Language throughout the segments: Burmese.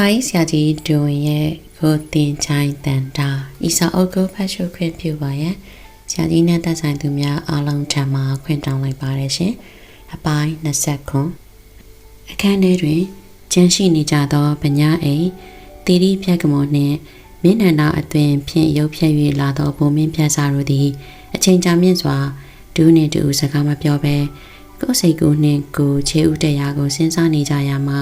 စာရေးဆရာကြီးဒွန်ရဲ့ကိုတင်ချိုင်းတန်တာဤစာအုပ်ကိုဖတ်ရှုခွင့်ပြုပါရန်ဆရာကြီးနဲ့သက်ဆိုင်သူများအားလုံးထံမှခွင့်တောင်းလိုက်ပါတယ်ရှင်အပိုင်း20ခွန်အခန်းထဲတွင်ကျန်းရှိနေကြသောဗညာအိမ်တီရီဖြတ်ကမောနှင့်မင်းနန္ဒအသွင်ဖြင့်ရုပ်ဖြတ်၍လာသောဘုံမင်းဖြတ်စာတို့သည် အချိန်ကြာမြင့်စွာဒူးနှင့်တူစကားမပြောဘဲကိုယ်စိတ်ကိုနှင့်ကိုယ်ခြေဥတရားကိုစဉ်းစားနေကြရမှ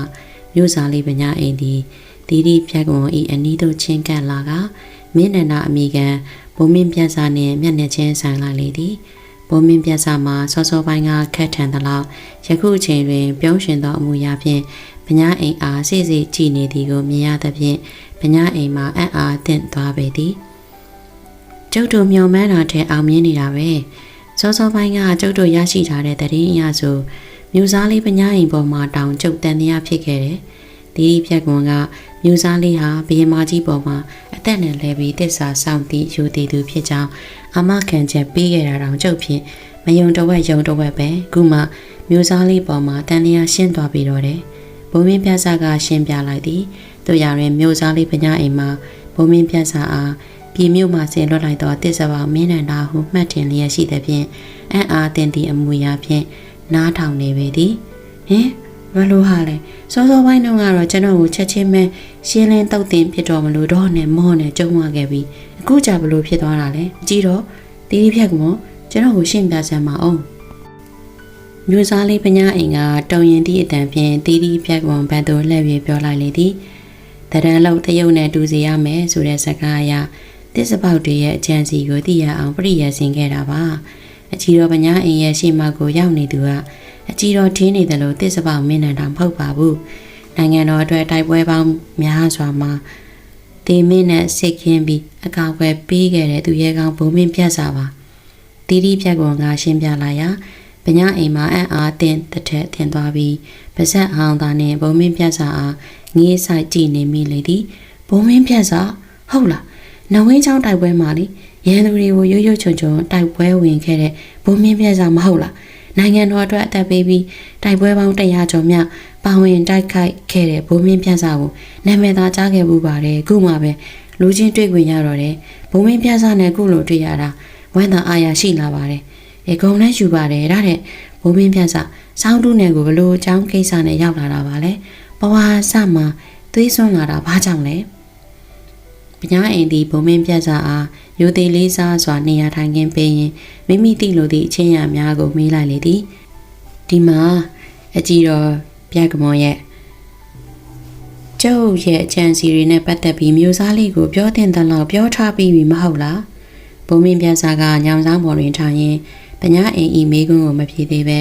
မြို့စားလေးပညာအိမ်သည်တီရီဖြတ်ကွန်ဤအနီးသို့ချင်းကပ်လာကမင်းနန္ဒအမိခံဘုံမင်းပြတ်စာနှင့်မျက်နှာချင်းဆိုင်လာလေသည်ဘုံမင်းပြတ်စာမှာစောစောပိုင်းကခက်ထန်သလောက်ယခုအချိန်တွင်ပြုံးရှင်သောအမူအရာဖြင့်ပညာအိမ်အားစိစိကြည်နေသည်ကိုမြင်ရသဖြင့်ပညာအိမ်မှာအံ့အားသင့်သွားပေသည်ကျုပ်တို့မျှော်မှန်းတာထက်အောင်မြင်နေတာပဲစောစောပိုင်းကကျုပ်တို့ရရှိထားတဲ့တရင်အရာဆို မြို့စားလေးပညာအိမ်ပေါ်မှာတောင်ကျုပ်တန်တရားဖြစ်ခဲ့တယ်ဒီဖြတ်ကွန်ကမြို့စားလေးဟာဘီယမာကြီးပေါ်မှာအသက်နဲ့လဲပြီးတစ္ဆာဆောင်သည့်ယူတည်သူဖြစ်ကြောင်းအမခံချက်ပေးခဲ့တာတောင်ကျုပ်ဖြင့်မယုံတော့ဝက်ယုံတော့ဝက်ပဲခုမှမြို့စားလေးပေါ်မှာတန်တရားရှင်းသွားပြီးတော့တယ်ဘုံမင်းပြဆာကရှင်းပြလိုက်သည်တို့ရရင်မြို့စားလေးပညာအိမ်မှာဘုံမင်းပြဆာအားပြည်မြို့မှဆင်လွတ်လိုက်သောတစ္ဆပါမင်းနန္ဒာဟုမှတ်ထင်လျက်ရှိသဖြင့်အံ့အားတင်သည့်အမူအရာဖြင့် နားထောင်နေပေသည်ဟင်ဘလို့ဟာလဲစောစောပိုင်းတုန်းကတော့ကျွန်တော်ကိုချက်ချင်းပဲရှင်းလင်းတုတ်တင်ဖြစ်တော်မလို့တော့နဲ့မောနဲ့ကြုံရခဲ့ပြီးအခုကြဘလို့ဖြစ်သွားတာလဲကြည့်တော့တီးတီးဖြတ်ကမောကျွန်တော်ကိုရှင်းပြစမ်းပါအောင်မျိုးစားလေးပညာအိမ်ကတုံရင်သည့်အတန်ဖြင့်တီးတီးဖြတ်ကမောဘတ်သို့လှည့်ပြီးပြောလိုက်လေသည်တရန်လောက်တရုတ်နဲ့တူစီရမယ်ဆိုတဲ့စကားအရတစ္ဆပေါက်တွေရဲ့အကြံစီကိုသိရအောင်ပြည့်ရဆင်ခဲ့တာပါ အကြီးတော်ပညာအိမ်ရဲ့ရှေ့မှကိုရောက်နေသူကအကြီးတော်ထင်းနေတယ်လို့တစ္ဆပေါက်မင်းနန္ဒာမဟုတ်ပါဘူးနိုင်ငံတော်အတွက်တိုက်ပွဲပေါင်းများစွာမှာတေမင်းနဲ့စိတ်ခင်းပြီးအကောက်ွယ်ပေးခဲ့တဲ့သူရဲကောင်းဘုံမင်းပြတ်စာပါတီတီပြတ်ကွန်ကရှင်းပြလာရာပညာအိမ်မှာအံ့အားတင်တစ်ထက်ထင်သွားပြီးပါဇက်အောင်သားနဲ့ဘုံမင်းပြတ်စာအားငေးဆိုင်ကြည့်နေမိလေသည်ဘုံမင်းပြတ်စာဟုတ်လားနဝင်းချောင်းတိုက်ပွဲမှာလေ ရန်သူတွေကိုရွရွချွန်ချွန်တိုက်ပွဲဝင်ခဲ့တဲ့ဘုံမင်းပြတ်စာမဟုတ်လားနိုင်ငံတော်အတွက်အသက်ပေးပြီးတိုက်ပွဲပေါင်း100ကျော်မြပါဝင်တိုက်ခိုက်ခဲ့တဲ့ဘုံမင်းပြတ်စာကိုနာမည်သားကြားခဲ့မှုပါတယ်ခုမှပဲလူချင်းတွေ့ခွင့်ရတော့တယ်ဘုံမင်းပြတ်စာနဲ့ခုလိုတွေ့ရတာဝမ်းသာအားရရှိလာပါတယ်ရေကုံနဲ့ယူပါတယ်ဒါတဲ့ဘုံမင်းပြတ်စာစောင်းတူးနယ်ကိုဘလို့အကြောင်းကိစ္စနဲ့ရောက်လာတာပါလဲဘဝဆမှာသွေးစွန်းလာတာဘာကြောင့်လဲ ပညာအိမ်ဒီဘုံမင်းပြတ်စာအားယူသေးလေးစားစွာနေရာထိုင်ခင်းပေးရင်မိမိတိလိုသည့်အချင်းရများကိုမေးလိုက်လေသည်ဒီမှာအကြည့်တော်ပြကမောရဲ့ကျုပ်ရဲ့အကြံစီတွေနဲ့ပတ်သက်ပြီးမျိုးစားလေးကိုပြောတင်တဲ့လောက်ပြောထားပြီးပြီမဟုတ်လားဘုံမင်းပြတ်စာကညောင်စားပေါ်တွင်ထိုင်ရင်ပညာအိမ်ဤမေးခွန်းကိုမဖြေသေးပဲ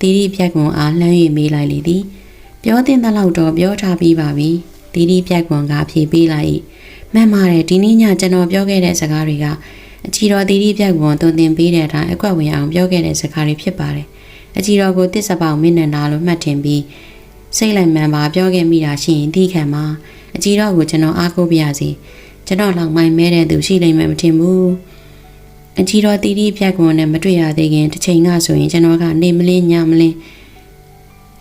တီတီပြက်ကွန်အားလှမ်း၍မေးလိုက်လေသည် ပြောတင်တဲ့လောက်တော့ပြောထားပြီးပါပြီတီတီပြက်ကွန်ကဖြေပေးလိုက်၏ မှန်ပါတယ်ဒီနေ့ညကျွန်တော်ပြောခဲ့တဲ့စကားတွေကအချီတော်တီတီပြက်ကွန်တုံတင်ပေးတဲ့အတိုင်းအကွက်ဝင်အောင်ပြောခဲ့တဲ့စကားတွေဖြစ်ပါတယ်အချီတော်ကိုတစ္ဆပေါင်မင်းနန္ဒာလို့မှတ်တင်ပြီးစိတ်လိုက်မှန်ပါပြောခဲ့မိတာရှိရင်သိခံပါအချီတော်ကိုကျွန်တော်အားကိုးပြရစီကျွန်တော်လောက်မိုင်းမဲတဲ့သူရှိလိမ့်မယ်မထင်ဘူးအချီတော်တီတီပြက်ကွန်နဲ့မတွေ့ရသေးခင်တစ်ချိန်ကဆိုရင်ကျွန်တော်ကနေမလင်းညမလင်း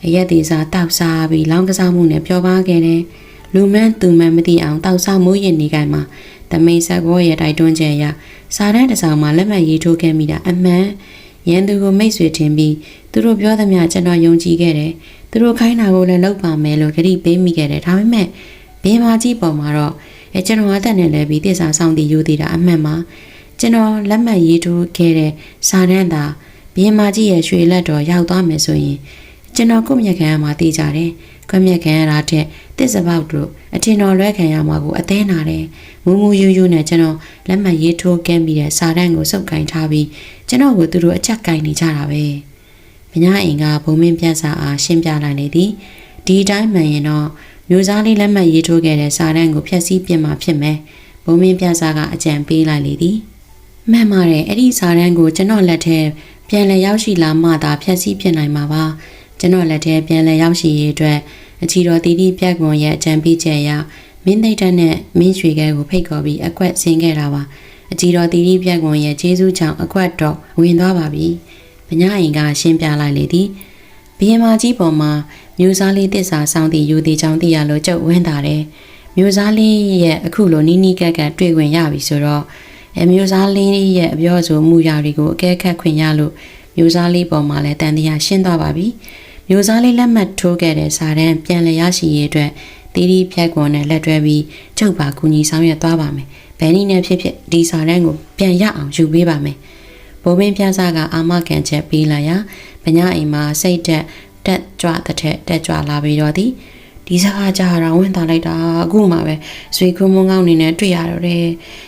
အရက်သေးစားတောက်စားပြီးလောင်းကစားမှုနဲ့ပျော်ပါခဲ့တယ် လူမန်းသူမန်းမသိအောင်တောက်စားမိုးရင်နေကြမှာတမိန်ဆက်ဘောရဲ့တိုက်တွန်းချက်အရစာတန်းတစ်စောင်မှာလက်မှတ်ရေးထိုးခဲ့မိတာအမှန်ရန်သူကိုမိတ်ဆွေထင်ပြီးသူတို့ပြောသမျှကျွန်တော်ယုံကြည်ခဲ့တယ်သူတို့ခိုင်းတာကိုလည်းလုပ်ပါမယ်လို့ကြတိပေးမိခဲ့တယ်ဒါပေမဲ့ဘေးမာကြီးပေါ်မှာတော့အဲကျွန်တော်အသက်နဲ့လည်းပြီးတစ္ဆာဆောင်တည်ယူသေးတာအမှန်ပါကျွန်တော်လက်မှတ်ရေးထိုးခဲ့တဲ့စာတန်းသာဘေးမာကြီးရဲ့ရွှေလက်တော်ရောက်သွားမယ်ဆိုရင် ကျွန်တော်ကိုမြက်ခံရမှာတည်ကြတယ်ခွမြက်ခံရတာတဲ့တစ်စပေါက်တို့အထင်တော်လွဲခံရမှာကိုအသေးနာတယ်မူမူယူယူနဲ့ကျွန်တော်လက်မှတ်ရေးထိုးခဲ့ပြီးတဲ့စာတန်းကိုစုပ်ကင်ထားပြီးကျွန်တော်ကိုသူတို့အချက်ကင်နေကြတာပဲမညာအိမ်ကဘုံမင်းပြတ်စာအားရှင်းပြလိုက်လေသည်ဒီတိုင်းမှန်ရင်တော့မျိုးစားလေးလက်မှတ်ရေးထိုးခဲ့တဲ့စာတန်းကိုဖျက်ဆီးပြစ်မှာဖြစ်မယ်ဘုံမင်းပြတ်စာကအကြံပေးလိုက်လေသည်မှန်ပါတယ်အဲ့ဒီစာတန်းကိုကျွန်တော်လက်ထဲပြန်လည်ရောက်ရှိလာမှသာဖျက်ဆီးပြစ်နိုင်မှာပါ ကျွန်တော်လက်ထဲပြန်လည်ရောက်ရှိရေးအတွက်အချီတော်တီတီပြက်ကွန်ရဲ့အကြံပေးချက်အရမင်းသိတဲ့နဲ့မင်းရွှေခဲကိုဖိတ်ခေါ်ပြီးအကွက်ဆင်းခဲ့တာပါအချီတော်တီတီပြက်ကွန်ရဲ့ကျေးဇူးကြောင့်အကွက်တော့ဝင်သွားပါပြီပညာအိမ်ကရှင်းပြလိုက်လေသည်ဘီယမာကြီးပေါ်မှာမျိုးစားလေးတစ္ဆာဆောင်သည့်ယူသည်ကြောင့်သိရလို့ကြုတ်ဝင်းတာတယ်မျိုးစားလေးရဲ့အခုလိုနီးနီးကပ်ကပ်တွေ့ခွင့်ရပြီဆိုတော့အမျိုးစားလေးရဲ့အပြောဆိုမှုရာတွေကိုအကဲခတ်ခွင့်ရလို့မျိုးစားလေးပေါ်မှာလည်းတန်တရားရှင်းသွားပါပြီ မျိုးစားလေးလက်မှတ်ထိုးခဲ့တဲ့စာတန်းပြန်လည်ရရှိရေးအတွက်တီးတီးဖြတ်ကွန်နဲ့လက်တွဲပြီးကျုပ်ပါကူညီဆောင်ရွက်သွားပါမယ်ဘယ်နည်းနဲ့ဖြစ်ဖြစ်ဒီစာတန်းကိုပြန်ရအောင်ယူပေးပါမယ်ဘိုးမင်းပြဆကအာမခံချက်ပေးလာရာဗညာအိမ်မှာစိတ်တက်တက်ကြွတဲ့ထက်တက်ကြွလာပြီးတော့သည် ဒီစကားကြားတော့ဝင်သွားလိုက်တာအခုမှပဲဆွေခွန်းမုံကောင်းနေနဲ့တွေ့ရတော့တယ်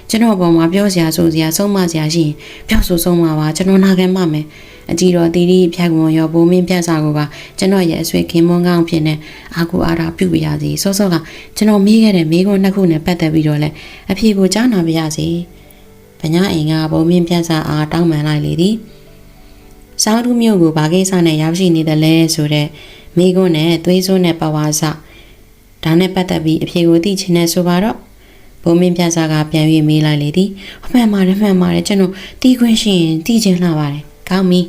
ကျွန်တော်ပေါ်မှာပြောစရာဆိုစရာဆုံးမစရာရှိရင်ပြောဆိုဆုံးမှာပါကျွန်တော်နာခံပါမယ်အကြည့်တော်တီတီဖြတ်ကွန်ရောဘိုးမင်းပြဆကိုပါကျွန်တော်ရဲ့အဆွေခင်မွန်းကောင်းဖြစ်နေအာကူအားတာပြုတ်ပြရစီစောစောကကျွန်တော်မေးခဲ့တဲ့မေးခွန်းနှစ်ခုနဲ့ပတ်သက်ပြီးတော့လဲအဖြေကိုကြားနာပြရစီဗညာအိမ်ကဘိုးမင်းပြဆအားတောင်းပန်လိုက်လေသည်စောင်းသူမျိုးကိုဘာကိစ္စနဲ့ရောက်ရှိနေတယ်လဲဆိုတော့မိကွန်းနဲ့သွေးစွန်းနဲ့ပဝါစ ဒါနဲ့ပတ်သက်ပြီးအဖြေကိုသိချင်တဲ့ဆိုပါတော့ဘုံမင်းပြဆာကပြန်၍မေးလိုက်လေသည်အမှန်ပါတယ်မှန်ပါတယ်ကျွန်တော်တီးခွင့်ရှိရင်တီးချင်လှပါတယ်ကောင်းပြီ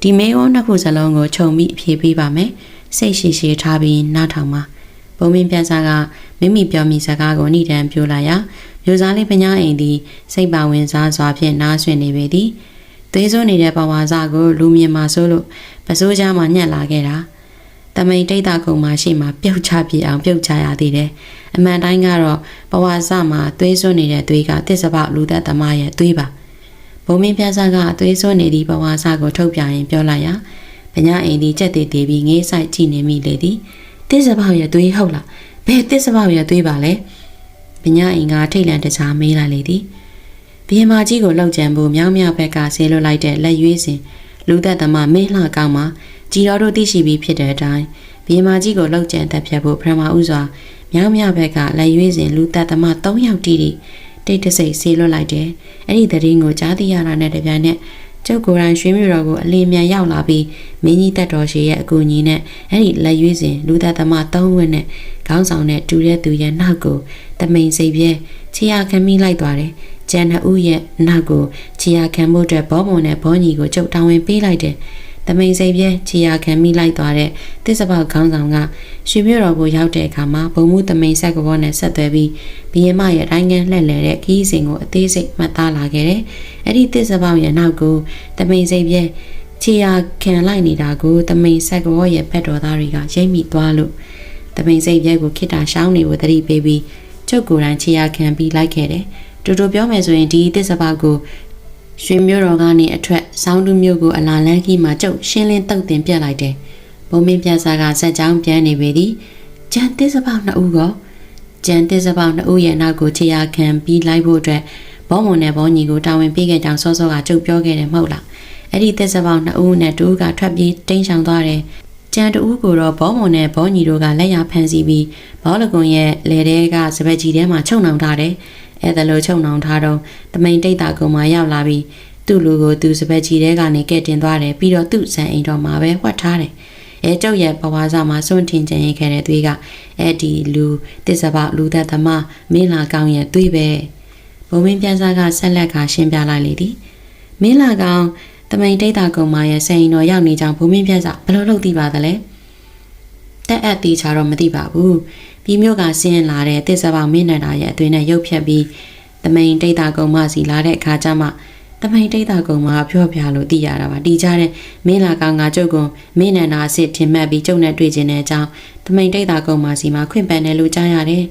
ဒီမေရောနှစ်ခုစလုံးကိုခြုံပြီးအဖြေပေးပါမယ်စိတ်ရှိရှိထားပြီးနားထောင်ပါဘုံမင်းပြဆာကမိမိပြောမိစကားကိုဏိဒံပြောလာရာမျိုးစားလေးပညာအိမ်သည်စိတ်ပါဝင်စားစွာဖြင့်နားဆွင့်နေပေသည်သွေးစွန်းနေတဲ့ပဝါစကိုလူမြင်မှာဆိုလို့ပစိုးကြားမှညှက်လာခဲ့တာ တမိန်တိတ်တာကုံမှာရှိမှပြုတ်ချပြအောင်ပြုတ်ချရသေးတယ်အမှန်တိုင်းကတော့ပဝါစမှာသွေးစွန်းနေတဲ့သွေးကတစ္ဆပလူသက်သမားရဲ့သွေးပါဘုံမင်းပြဆကသွေးစွန်းနေသည့်ပဝါစကိုထုတ်ပြရင်ပြောလိုက်ရပညာအိမ်ဒီကြက်တည်တည်ပြီးငေးဆိုင်ကြည့်နေမိလေသည်တစ္ဆပရဲ့သွေးဟုတ်လားဘယ်တစ္ဆပရဲ့သွေးပါလဲပညာအိမ်ကထိတ်လန့်တကြားမေးလိုက်လေသည်ဘီယမာကြီးကိုလှုပ်ကြံဖို့မြောင်းမြောက်ဘက်ကဆေးလွတ်လိုက်တဲ့လက်ရွေးစဉ်လူသက်သမားမင်းလှကောင်းမှာ ကြည်တော်တို့သိရှိပြီးဖြစ်တဲ့အတိုင်းဘီယမာကြီးကိုလှုပ်ကြံတက်ဖြတ်ဖို့ပထမဦးစွာမြောင်းမြောက်ဘက်ကလက်ရွေးစဉ်လူသက်သမား၃ယောက်တီးတီတိတ်တဆိတ်ဆေးလွတ်လိုက်တယ်အဲ့ဒီသတင်းကိုကြားသိရတာနဲ့တပြိုင်နက်ကျုပ်ကိုယ်တိုင်ရွှေမြို့တော်ကိုအလင်းမြန်ရောက်လာပြီးမင်းကြီးတက်တော်ရှိရဲ့အကူအညီနဲ့အဲ့ဒီလက်ရွေးစဉ်လူသက်သမား၃ဝက်နဲ့ခေါင်းဆောင်နဲ့တူတဲ့သူရဲ့နောက်ကိုတမိန်စိတ်ပြဲချီရခံမိလိုက်သွားတယ်။ကျန်နှစ်ဦးရဲ့နောက်ကိုချီရခံမှုအတွက်ဘောမွန်နဲ့ဘောညီကိုကျုပ်တောင်းဝင်ပေးလိုက်တယ်။ တမိန်စိတ်ပြဲချီရခံမိလိုက်သွားတဲ့တစ္ဆပေါခေါင်းဆောင်ကရွှေမြို့တော်ကိုရောက်တဲ့အခါမှာဘုံမှုတမိန်ဆက်ကဘောနဲ့ဆက်သွဲပြီးဘီယမရဲ့တိုင်းငန်းလှည့်လည်တဲ့ခီးစဉ်ကိုအသေးစိတ်မှတ်သားလာခဲ့တယ်။အဲ့ဒီတစ္ဆပေါရဲ့နောက်ကိုတမိန်စိတ်ပြဲချီရခံလိုက်နေတာကိုတမိန်ဆက်ကဘောရဲ့ဘက်တော်သားတွေကရိပ်မိသွားလို့တမိန်စိတ်ပြဲကိုခိတာရှောင်းနေကိုတတိပေးပြီးကျုပ်ကိုယ်တိုင်ချီရခံပြီးလိုက်ခဲ့တယ်။တူတူပြောမယ်ဆိုရင်ဒီတစ္ဆပေါကို ရွှေမျိုးတော်ကနေအထက်စောင်းတူမျိုးကိုအလာလန်းကြီးမှာကျုပ်ရှင်းလင်းတုတ်တင်ပြလိုက်တယ်။ဘုံမင်းပြဆာကစက်ကြောင်းပြန်နေပေသည်။ကျန်တစ္ဆပေါနှစ်ဦးကကျန်တစ္ဆပေါနှစ်ဦးရဲ့နောက်ကိုချီရခံပြီးလိုက်ဖို့အတွက်ဘောမွန်နဲ့ဘောညီကိုတာဝန်ပေးခဲ့ကြောင်းစောစောကကျုပ်ပြောခဲ့တယ်မဟုတ်လား။အဲ့ဒီတစ္ဆပေါနှစ်ဦးနဲ့တူကထွက်ပြေးတိမ်းရှောင်သွားတယ်။ ကျန်တူကိုတော့ဘောမွန်နဲ့ဘောညီတို့ကလက်ရဖမ်းဆီးပြီးဘောလကွန်ရဲ့လေတဲကစပက်ကြီးထဲမှာချုပ်နှောင်ထားတယ်။အဲဒါလိုချုပ်နှောင်ထားတော့တမိန်တိတ်တာကုံမှာရောက်လာပြီးသူ့လူကိုသူစပက်ကြီးထဲကနေကဲ့တင်သွားတယ်ပြီးတော့သူ့ဇန်အိမ်တော်မှာပဲဝှက်ထားတယ်။အဲကျုပ်ရဲ့ဘဝစားမှာစွန့်ထင်ကြင်ခဲ့တဲ့သွေးကအဲ့ဒီလူတစ္ဆပလူသက်သမားမင်းလာကောင်းရဲ့သွေးပဲ။ဘုံမင်းပြန်စားကဆက်လက်ကရှင်းပြလိုက်လေသည်။မင်းလာကောင်း တမိန်တိတ်တာကုံမှာရဲ့စိန်တော်ရောက်နေကြောင်းဘုံမင်းပြန်စားဘယ်လိုလုပ်သိပါသလဲ။တက်အပ်သေးချာတော့မသိပါဘူး။ပြီးမျိုးကဆင်းလာတဲ့တစ္ဆပမင်းနန္ဒာရဲ့အသွေးနဲ့ရုပ်ဖြတ်ပြီးတမိန်တိတ်တာကုံမစီလာတဲ့အခါကျမှတမိန်တိတ်တာကုံမှာပြောပြလို့သိရတာပါတီကြတဲ့မင်းလာကောင်ကကျုပ်ကမင်းနန္ဒာအစ်စ်ထင်မှတ်ပြီးကျုပ်နဲ့တွေ့ကျင်တဲ့အကြောင်းတမိန်တိတ်တာကုံမှာစီမှာခွင့်ပန်တယ်လို့ကြားရတယ်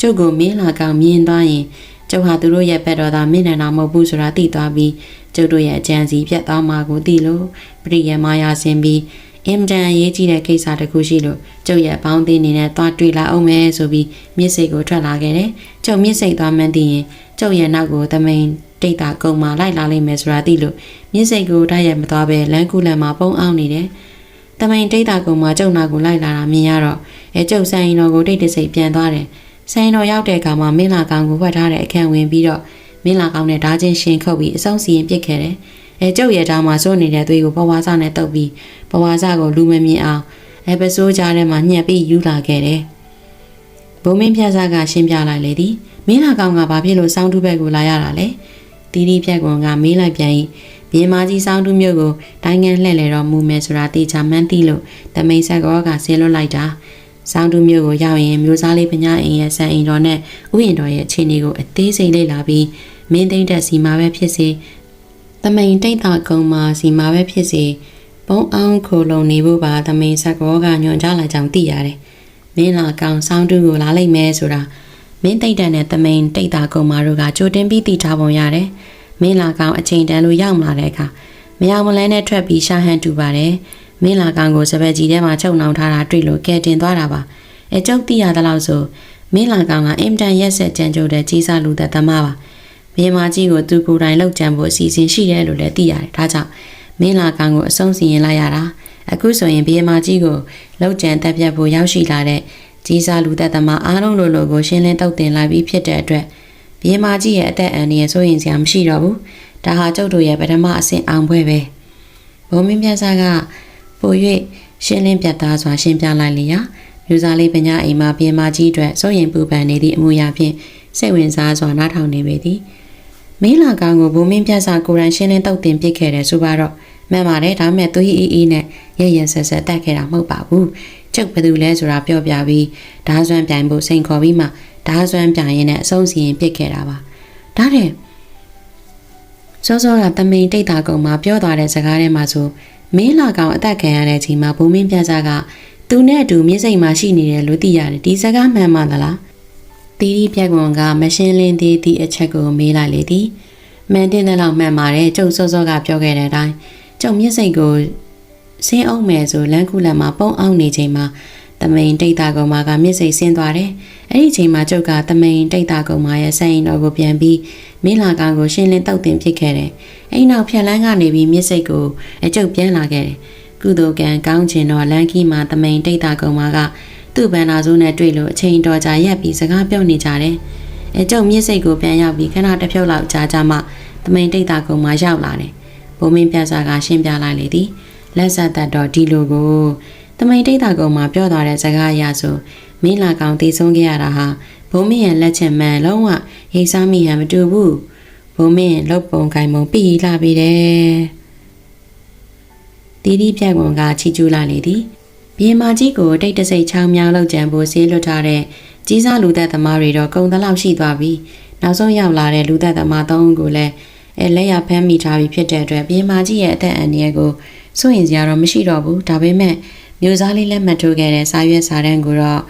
ကျုပ်ကမင်းလာကောင်မြင်သွားရင်ကျုပ်ဟာသူတို့ရဲ့ဘက်တော်သားမင်းနန္ဒာမဟုတ်ဘူးဆိုတာသိသွားပြီး ကျုပ်တို့ရဲ့အကြံစီပြတ်သွားမှာကိုသိလို့ပရိယမယာဆင်ပြီးအင်တန်အရေးကြီးတဲ့ကိစ္စတစ်ခုရှိလို့ကျုပ်ရဲ့ဘောင်းသေးနေနဲ့သွားတွေ့လာအောင်မယ်ဆိုပြီးမြစ်စိတ်ကိုထွက်လာခဲ့တယ်။ကျုပ်မြစ်စိတ်သွားမှန်းသိရင်ကျုပ်ရဲ့နောက်ကိုတမိန်တိတ်တာကုံမှာလိုက်လာလိမ့်မယ်ဆိုတာသိလို့မြစ်စိတ်ကိုတိုက်ရမသွားပဲလမ်းကူလန်မှာပုံအောင်နေတယ်။တမိန်တိတ်တာကုံမှာကျုပ်နောက်ကိုလိုက်လာတာမြင်ရတော့အဲကျုပ်ဆိုင်တော်ကိုတိတ်တဆိတ်ပြန်သွားတယ်။ဆိုင်တော်ရောက်တဲ့အခါမှာမင်းလာကောင်ကိုဖွက်ထားတဲ့အခန်းဝင်ပြီးတော့ မင်းလာကောင်နဲ့ဓာချင်းရှင်ခုတ်ပြီးအဆုံးစီရင်ပစ်ခဲ့တယ်။အဲကျုပ်ရဲ့ဓာမှာစိုးနေတဲ့သွေးကိုဘဝစားနဲ့တုပ်ပြီးဘဝစားကိုလူမမြင်အောင်အဲပစိုးကြားထဲမှာညှက်ပြီးယူလာခဲ့တယ်။ဘုံမင်းပြဆာကရှင်းပြလိုက်လေသည်မင်းလာကောင်ကဘာဖြစ်လို့စောင်းတူဘက်ကိုလာရတာလဲတီတီပြက်ကွန်ကမေးလိုက်ပြန်၏မဘင်းမကြီးစောင်းတူမျိုးကိုတိုင်းငန်းလှည့်လေတော့မူမယ်ဆိုတာတေချာမှန်းသိလို့တမိန်ဆက်ကောကဆင်းလွတ်လိုက်တာ စောင်းတူမျိုးကိုရောက်ရင်မျိုးစားလေးပညာအိမ်ရဲ့ဆန်အိမ်တော်နဲ့ဥယျာဉ်တော်ရဲ့အခြေအနေကိုအသေးစိတ်လေ့လာပြီးမင်းသိမ့်တဲ့စီမာပဲဖြစ်စေတမိန်တိတ်တာကုံမှာစီမာပဲဖြစ်စေပုံအောင်ခိုလုံနေဖို့ပါတမိန်ဆက်ကောကညွန်ကြားလာကြောင်းသိရတယ်မင်းလာကောင်စောင်းတူကိုလာလိုက်မယ်ဆိုတာမင်းသိမ့်တဲ့နဲ့တမိန်တိတ်တာကုံမာတို့ကကြိုတင်ပြီးသိထားပုံရတယ်မင်းလာကောင်အချိန်တန်လို့ရောက်မလာတဲ့အခါမရောက်မလဲနဲ့ထွက်ပြီးရှာဟန်တူပါတယ် မင်းလာကောင်ကိုစပက်ကြီးထဲမှာချုပ်နှောင်ထားတာတွေ့လို့ကဲတင်သွားတာပါအဲကျုပ်သိရသလောက်ဆိုမင်းလာကောင်ကအင်တန်ရက်ဆက်ကြံကြိုတဲ့ကြီးစားလူသက်သမားပါဘင်းမကြီးကိုသူကိုယ်တိုင်လောက်ကြံဖို့အစီအစဉ်ရှိတယ်လို့လည်းသိရတယ်ဒါကြောင့်မင်းလာကောင်ကိုအဆုံးစီရင်လိုက်ရတာအခုဆိုရင်ဘင်းမကြီးကိုလောက်ကြံတက်ပြတ်ဖို့ရောက်ရှိလာတဲ့ကြီးစားလူသက်သမားအားလုံးလိုလိုကိုရှင်းလင်းတုတ်တင်လိုက်ပြီးဖြစ်တဲ့အတွက်ဘင်းမကြီးရဲ့အသက်အန္တရာယ်ဆိုရင်စရာမရှိတော့ဘူးဒါဟာကျုပ်တို့ရဲ့ပထမအဆင့်အောင်ပွဲပဲဘုံမင်းပြဆာက ပို၍ရှင်းလင်းပြတ်သားစွာရှင်းပြလိုက်လျာမျိုးစားလေးပညာအိမ်မှာပြင်မာကြီးအတွက်စိုးရင်ပူပန်နေသည့်အမှုရာဖြင့်စိတ်ဝင်စားစွာနားထောင်နေပေသည်မင်းလာကောင်ကိုဘုံမင်းပြဆာကိုရန်ရှင်းလင်းတုတ်တင်ပစ်ခဲ့တယ်ဆိုပါတော့မှန်ပါတယ်ဒါမဲ့သူဟီအီအီနဲ့ရရဆက်ဆက်တက်ခဲ့တာမဟုတ်ပါဘူးကျုပ်ဘယ်သူလဲဆိုတာပြောပြပြီးဓားစွမ်းပြိုင်ဖို့စိန်ခေါ်ပြီးမှဓားစွမ်းပြိုင်ရင်နဲ့အဆုံးစီရင်ပစ်ခဲ့တာပါဒါတဲ့စောစောကတမိန်တိတ်တာကုံမှာပြောသွားတဲ့စကားထဲမှာဆို မင်းလာကောင်အသက်ခံရတဲ့အချိန်မှာဘုံမင်းပြဆာကသူနဲ့အတူမျက်စိမှာရှိနေတယ်လို့သိရတယ်ဒီစကားမှန်မှသလားတီတီပြက်ကွန်ကမရှင်းလင်းသေးသည့်အချက်ကိုမေးလိုက်လေသည်မှန်တဲ့လောက်မှန်ပါတယ်ကျုပ်စောစောကပြောခဲ့တဲ့အတိုင်းကျုပ်မျက်စိကိုဆင်းအောင်မယ်ဆိုလမ်းခုလန်မှာပုံအောင်နေချိန်မှာတမိန်တိတ်တာကုံမာကမျက်စိဆင်းသွားတယ်အဲ့ဒီချိန်မှာကျုပ်ကတမိန်တိတ်တာကုံမာရဲ့ဆိုင်တော်ကိုပြန်ပြီးမင်းလာကောင်ကိုရှင်းလင်းတောက်တင်ဖြစ်ခဲ့တယ် အဲ့နောက်ဖြက်လန်းကနေပြီးမျက်စိကိုအကျုပ်ပြန်လာခဲ့တယ်ကုသိုလ်ကံကောင်းခြင်းတော့လန်ခီမှာတမိန်တိတ်တာကုံမာကသူ့ဗန္နာစုနဲ့တွေ့လို့အချိန်တော်ကြာရက်ပြီးစကားပြောနေကြတယ်အဲကျုပ်မျက်စိကိုပြန်ရောက်ပြီးခဏတစ်ဖြုတ်လောက်ကြာကြာမှတမိန်တိတ်တာကုံမာရောက်လာတယ်ဘုံမင်းပြဆာကရှင်းပြလိုက်လေသည်လက်ဆက်သက်တော့ဒီလိုကိုတမိန်တိတ်တာကုံမှာပြောသွားတဲ့စကားအရဆိုမင်းလာကောင်တည်ဆုံးခဲ့ရတာဟာဘုံမင်းရဲ့လက်ချက်မှန်လုံးဝရိတ်စားမိရမတူဘူး ဘုံမင်းလုတ်ပုံကိုင်ပုံပြီးလာပြီတဲ့တီတီပြက်ကွန်ကချီကျူးလာလေသည်ဘီမာကြီးကိုတိတ်တဆိတ်ချောင်းမြောင်းလောက်ကြံဖို့ဆေးလွတ်ထားတဲ့ကြီးစားလူသက်သမားတွေတော့ကုံတလောက်ရှိသွားပြီနောက်ဆုံးရောက်လာတဲ့လူသက်သမားသုံးဦးကိုလည်းအဲလက်ရဖမ်းမိထားပြီဖြစ်တဲ့အတွက်ဘီမာကြီးရဲ့အသက်အန္တရာယ်ကိုစိုးရင်စရာတော့မရှိတော့ဘူးဒါပေမဲ့မျိုးစားလေးလက်မှတ်ထိုးခဲ့တဲ့စာရွက်စာတမ်းကိုတော့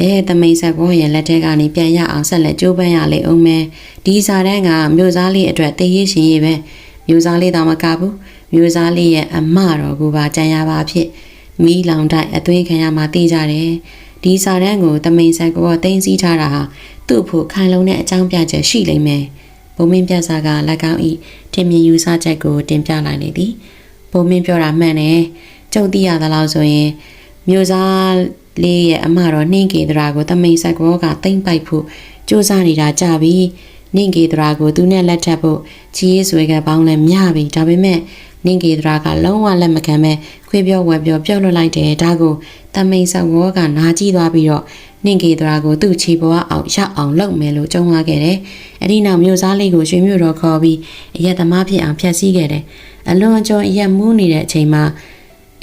အဲတမိန်ဆက်ဘောရဲ့လက်ထက်ကနေပြန်ရအောင်ဆက်လက်ကြိုးပမ်းရလေအောင်မယ်ဒီစာတမ်းကမျိုးစားလေးအတွက်တည်ရရှင်ရေးပဲမျိုးစားလေးတော့မကဘူးမျိုးစားလေးရဲ့အမတော်ကိုပါကြံရပါဖြစ်မီးလောင်တိုက်အသွင်းခံရမှာသိကြတယ်ဒီစာတမ်းကိုတမိန်ဆက်ဘောတင်စည်းထားတာဟာသူ့ဖို့ခိုင်လုံတဲ့အကြောင်းပြချက်ရှိလိမ့်မယ်ဘုံမင်းပြစာကလက်ကောင်းဤထင်မြင်ယူဆချက်ကိုတင်ပြလိုက်လေသည်ဘုံမင်းပြောတာမှန်တယ်ကျုပ်သိရသလောက်ဆိုရင်မျိုးစား လေးရဲ့အမတော်နှင်းကေတရာကိုတမိန်ဆက်ကောကတိမ့်ပိုက်ဖို့စူးစမ်းနေတာကြပြီနှင်းကေတရာကိုသူနဲ့လက်ထပ်ဖို့ချီးရေးဆွဲကပေါင်းလဲမြပြီဒါပေမဲ့နှင်းကေတရာကလုံးဝလက်မခံမဲ့ခွေးပြောဝက်ပြောပြုတ်လွတ်လိုက်တယ်ဒါကိုတမိန်ဆက်ကောကနာကြည့်သွားပြီးတော့နှင်းကေတရာကိုသူ့ချီပွားအောင်ရောက်အောင်လုပ်မယ်လို့ကြုံလာခဲ့တယ်အဲ့ဒီနောက်မျိုးစားလေးကိုရွှေမြို့တော်ခေါ်ပြီးအရက်သမားဖြစ်အောင်ဖျက်ဆီးခဲ့တယ်အလွန်အကျွံအရက်မူးနေတဲ့အချိန်မှာ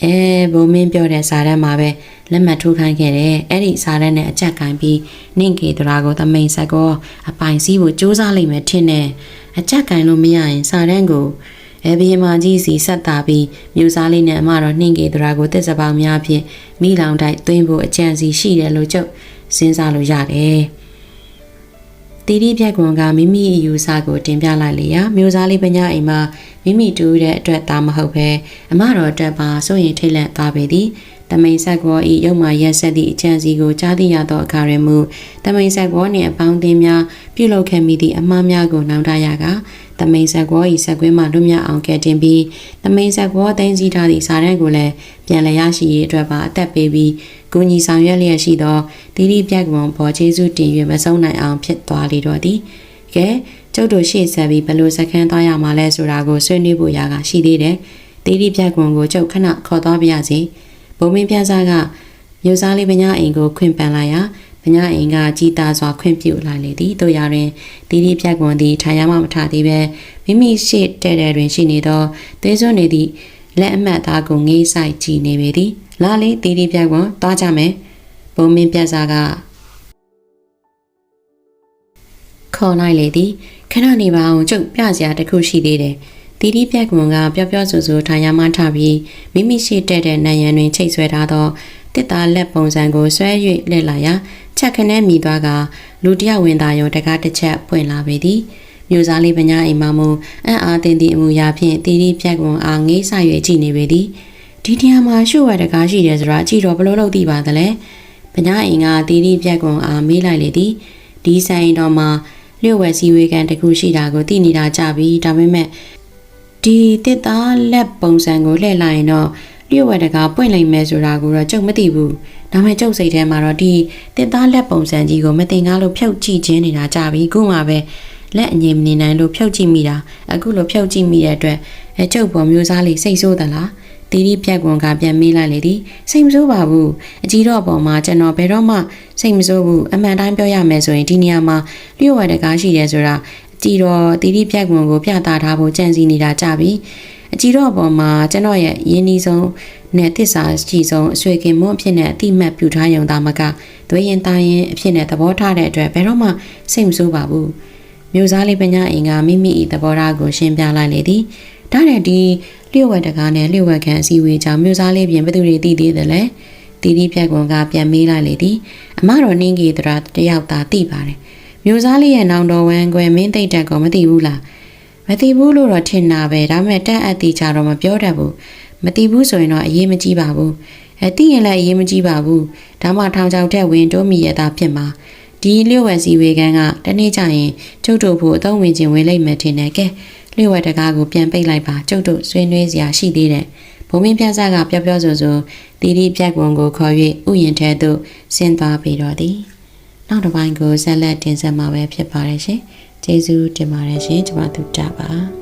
အဲဘိုးမင်းပြောတဲ့စာတမ်းမှာပဲ လက်မှတ်ထိုးခိုင်းခဲ့တယ်အဲ့ဒီစာတမ်းနဲ့အကြက်ကိုင်းပြီးနင့်ကေတရာကိုသမိန်ဆက်ကောအပိုင်စည်းကိုစူးစမ်းလိုက်မယ်ထင်တယ်အကြက်ကိုင်းလို့မရရင်စာတမ်းကိုအဲဘီမာကြီးစီဆက်တာပြီးမြို့စားလေးနဲ့အမတော်နှင်းကေတရာကိုတစ်စပောင်များဖြင့်မိလောင်တိုက်သွင်းဖို့အကြံစီရှိတယ်လို့ကျုပ်စဉ်းစားလို့ရတယ်တီတီပြက်ကွန်ကမိမိအယူဆကိုတင်ပြလိုက်လေရာမျိုးစားလေးပညာအိမ်မှာမိမိတူတဲ့အတွက်ဒါမဟုတ်ပဲအမတော်အတွက်ပါစိုးရင်ထိတ်လန့်သွားပေသည် တမိန်ဆက်ကောဤရုံမှရက်ဆက်သည့်အချမ်းစီကိုကြားသိရသောအခါရမူတမိန်ဆက်ကောနှင့်အပေါင်းအသင်းများပြုလုပ်ခဲ့မိသည့်အမှားများကိုနောင်တရကတမိန်ဆက်ကောဤဆက်ကွင်းမှလွတ်မြောက်အောင်ကဲတင်ပြီးတမိန်ဆက်ကောသိမ်းစည်းထားသည့်စာရန်ကိုလည်းပြန်လည်ရရှိရေးအတွက်ပါအသက်ပေးပြီးကုညီဆောင်ရွက်လျက်ရှိသောတီတီပြက်ကွန်ဘောကျေးဇူးတင်၍မဆုံးနိုင်အောင်ဖြစ်သွားလေတော့သည်ကဲကျုပ်တို့ရှေ့ဆက်ပြီးဘယ်လိုစခန်းသွားရမှာလဲဆိုတာကိုဆွေးနွေးဖို့ရာကရှိသေးတယ်တီတီပြက်ကွန်ကိုကျုပ်ခဏခေါ်သွားပါရစေ။ ဘုံမင်းပြစားကမြို့စားလေးပညာအိမ်ကိုခွင့်ပန်လိုက်ရာဘညာအိမ်ကကြည်တာစွာခွင့်ပြုလိုက်လေသည်တို့ရတွင်တီတီပြက်ကွန်သည်ထိုင်ရမှမထသေးပဲမိမိရှိတဲ့တဲ့တွင်ရှိနေသောသေးစွန်းနေသည့်လက်အမှတ်သားကိုငေးဆိုင်ကြည့်နေပေသည်လာလေတီတီပြက်ကွန်သွားကြမယ်ဘုံမင်းပြက်စားကခေါ်လိုက်လေသည်ခဏနေပါအောင်ကျုပ်ပြစရာတစ်ခုရှိသေးတယ် တီတီပြက်ကွန်ကပျော့ပျော့ဆူဆူထိုင်ရမှထပြီးမိမိရှိတဲ့တဲ့နံရံတွင်ချိတ်ဆွဲထားသောတစ်သားလက်ပုံစံကိုဆွဲ၍လှည့်လာရာချက်ခနဲမိသွားကလူတယောက်ဝင်သားရုံတကားတစ်ချက်ပွင့်လာပေသည်မြို့စားလေးပညာအိမ်မမူအံ့အားသင်သည့်အမူအရာဖြင့်တီတီပြက်ကွန်အားငေးဆ၍ကြည့်နေပေသည်ဒီနေရာမှာရှုပ်ရတကားရှိတယ်ဆိုတာကြည့်တော့ဘလို့လို့သိပါသလဲပညာအိမ်ကတီတီပြက်ကွန်အားမေးလိုက်လေသည်ဒီဆိုင်တော်မှာလျှို့ဝဲစီဝေကန်တစ်ခုရှိတာကိုသိနေတာကြပြီဒါပေမဲ့ ဒီတစ်သားလက်ပုံစံကိုလှည့်လိုက်ရင်တော့လျှို့ဝဲတကားပွင့်လိုက်မယ်ဆိုတာကိုတော့ကျုပ်မသိဘူးဒါပေမဲ့ကျုပ်စိတ်ထဲမှာတော့ဒီတစ်သားလက်ပုံစံကြီးကိုမတင်ကားလို့ဖြုတ်ကြည့်ခြင်းနေတာကြပြီခုမှပဲလက်အငြိမ်မနေနိုင်လို့ဖြုတ်ကြည့်မိတာအခုလိုဖြုတ်ကြည့်မိတဲ့အတွက်အဲကျုပ်ပေါ်မျိုးစားလေးစိတ်ဆိုးသလားတီတီပြက်ကွန်ကပြန်မေးလိုက်လေသည်စိတ်မဆိုးပါဘူးအကြီးတော့ပေါ်မှာကျွန်တော်ဘယ်တော့မှစိတ်မဆိုးဘူးအမှန်တိုင်းပြောရမယ်ဆိုရင်ဒီနေရာမှာလျှို့ဝဲတကားရှိတယ်ဆိုတာ အကြီးတော့တီတီပြက်ကွန်ကိုပြသထားဖို့ကြံစီနေတာကြပြီအကြီးတော့ပေါ်မှာကျွန်တော်ရဲ့ရင်းနှီးဆုံးနဲ့တစ္ဆာရှိဆုံးအဆွေခင်မွန်းအဖြစ်နဲ့အတိမတ်ပြူထားရုံသားမကသွေးရင်သားရင်အဖြစ်နဲ့သဘောထားတဲ့အတွက်ဘယ်တော့မှစိတ်မဆိုးပါဘူးမျိုးစားလေးပညာအင်ကမိမိ၏သဘောထားကိုရှင်းပြလိုက်လေသည်ဒါနဲ့ဒီလျှို့ဝှက်တကားနဲ့လျှို့ဝှက်ခံအစည်းအဝေးကြောင့်မျိုးစားလေးပြင်ဘယ်သူတွေသိသေးတယ်လဲတီတီပြက်ကွန်ကပြန်မေးလိုက်လေသည်အမတော်နှင်းကြီးတရာတယောက်သာသိပါတယ် မျိုးစားလေးရဲ့နောင်တော်ဝမ်းကွယ်မင်းသိတဲ့ကောမသိဘူးလားမသိဘူးလို့တော့ထင်တာပဲဒါပေမဲ့တက်အပ်တီချတော့မပြောတတ်ဘူးမသိဘူးဆိုရင်တော့အရေးမကြီးပါဘူးအဲသိရင်လည်းအရေးမကြီးပါဘူးဒါမှထောင်ချောက်တဲ့ဝင်တိုးမိရတာဖြစ်မှာဒီလျှို့ဝှက်စီဝေကန်ကတနေ့ကျရင်ကျုပ်တို့ဖို့အသုံးဝင်ခြင်းဝင်လိုက်မယ်ထင်တယ်ကဲလျှို့ဝှက်တကားကိုပြန်ပိတ်လိုက်ပါကျုပ်တို့ဆွေးနွေးစရာရှိသေးတယ်ဘုံမင်းပြဆကပြောပြောဆိုဆိုတီတီပြက်ကွန်ကိုခေါ်၍ဥယျင်ထဲသို့ဆင်းသွားပြီးတော့သည် နောက်တစ်ပိုင်းကိုဆက်လက်တင်ဆက်မှာပဲဖြစ်ပါတယ်ရှင်ကျေးဇူးတင်ပါတယ်ရှင်ကျွန်မတို့ကြပါ